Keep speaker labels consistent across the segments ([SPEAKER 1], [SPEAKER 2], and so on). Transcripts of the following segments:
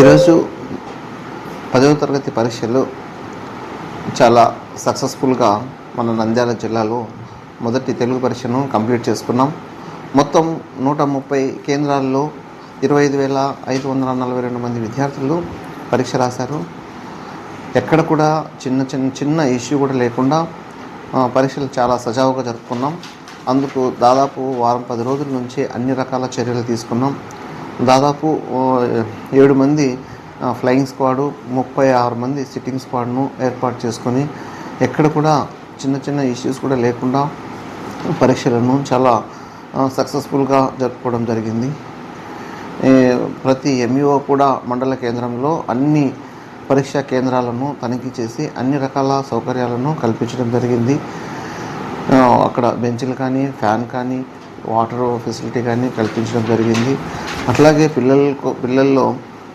[SPEAKER 1] ఈరోజు పదవ తరగతి పరీక్షలు చాలా సక్సెస్ఫుల్గా మన నంద్యాల జిల్లాలో మొదటి తెలుగు పరీక్షను కంప్లీట్ చేసుకున్నాం. మొత్తం నూట ముప్పై కేంద్రాల్లో ఇరవై ఐదు వేల ఐదు వందల నలభై రెండు మంది విద్యార్థులు పరీక్ష రాశారు. ఎక్కడ కూడా చిన్న చిన్న చిన్న ఇష్యూ కూడా లేకుండా పరీక్షలు చాలా సజావుగా జరుపుకున్నాం. అందుకు దాదాపు వారం పది రోజుల నుంచి అన్ని రకాల చర్యలు తీసుకున్నాం. దాదాపు ఏడు మంది ఫ్లయింగ్ స్క్వాడు ముప్పై ఆరు మంది సిట్టింగ్ స్క్వాడ్ను ఏర్పాటు చేసుకొని ఎక్కడ కూడా చిన్న చిన్న ఇష్యూస్ కూడా లేకుండా పరీక్షలను చాలా సక్సెస్ఫుల్గా జరుపుకోవడం జరిగింది. ప్రతి ఎంఈఓ కూడా మండల కేంద్రంలో అన్ని పరీక్షా కేంద్రాలను తనిఖీ చేసి అన్ని రకాల సౌకర్యాలను కల్పించడం జరిగింది. అక్కడ బెంచ్లు కానీ ఫ్యాన్ కానీ వాటర్ ఫెసిలిటీ కానీ కల్పించడం జరిగింది. అట్లాగే పిల్లలకు పిల్లల్లో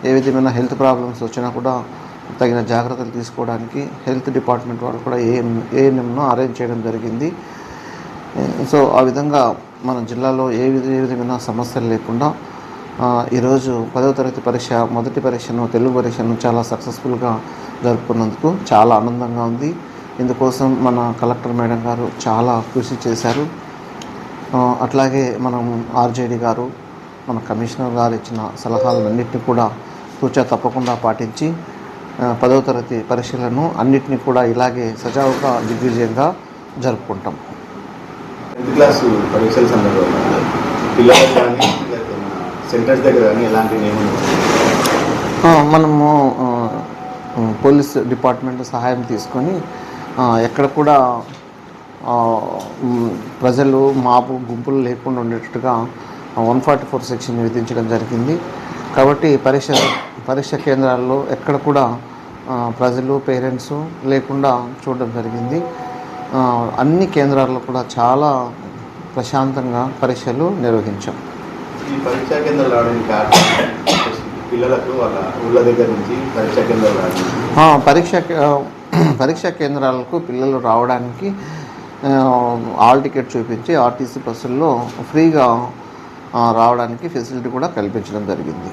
[SPEAKER 1] ఏ విధమైన హెల్త్ ప్రాబ్లమ్స్ వచ్చినా కూడా తగిన జాగ్రత్తలు తీసుకోవడానికి హెల్త్ డిపార్ట్మెంట్ వాళ్ళు కూడా ఏఎం ఏఎన్ఎంను అరేంజ్ చేయడం జరిగింది. సో ఆ విధంగా మన జిల్లాలో ఏ విధ ఏ విధమైన సమస్యలు లేకుండా ఈరోజు పదవ తరగతి పరీక్ష మొదటి పరీక్షను తెలుగు పరీక్షను చాలా సక్సెస్ఫుల్గా జరుపుకున్నందుకు చాలా ఆనందంగా ఉంది. ఇందుకోసం మన కలెక్టర్ మేడం గారు చాలా కృషి చేశారు. అట్లాగే మనం ఆర్జేడి గారు మన కమిషనర్ గారు ఇచ్చిన సలహాలన్నింటినీ కూడా తూచా తప్పకుండా పాటించి పదవ తరగతి పరీక్షలను అన్నిటినీ కూడా ఇలాగే సజావుగా దిగ్విజయంగా జరుపుకుంటాం.
[SPEAKER 2] టెన్త్ క్లాస్ పరీక్షల సందర్భంగా కానీ సెంటర్స్ దగ్గర కానీ ఎలాంటి నియమం
[SPEAKER 1] ఆ, మనము పోలీస్ డిపార్ట్మెంట్ సహాయం తీసుకొని ఎక్కడ కూడా ప్రజలు మాపు గుంపులు లేకుండా ఉండేటట్టుగా వన్ ఫార్టీ ఫోర్ సెక్షన్ విధించడం జరిగింది. కాబట్టి పరీక్ష పరీక్ష కేంద్రాల్లో ఎక్కడ కూడా ప్రజలు పేరెంట్స్ లేకుండా చూడడం జరిగింది. అన్ని కేంద్రాల్లో కూడా చాలా ప్రశాంతంగా పరీక్షలు నిర్వహించాం.
[SPEAKER 2] ఈ పరీక్షా కేంద్రాలు పిల్లలకు వాళ్ళ ఊళ్ళ దగ్గర నుంచి పరీక్షా కేంద్రాలు
[SPEAKER 1] పరీక్ష పరీక్షా కేంద్రాలకు పిల్లలు రావడానికి ఆల్ హాల్ టికెట్ చూపించి ఆర్టీసీ బస్సుల్లో ఫ్రీగా రావడానికి ఫెసిలిటీ కూడా కల్పించడం జరిగింది.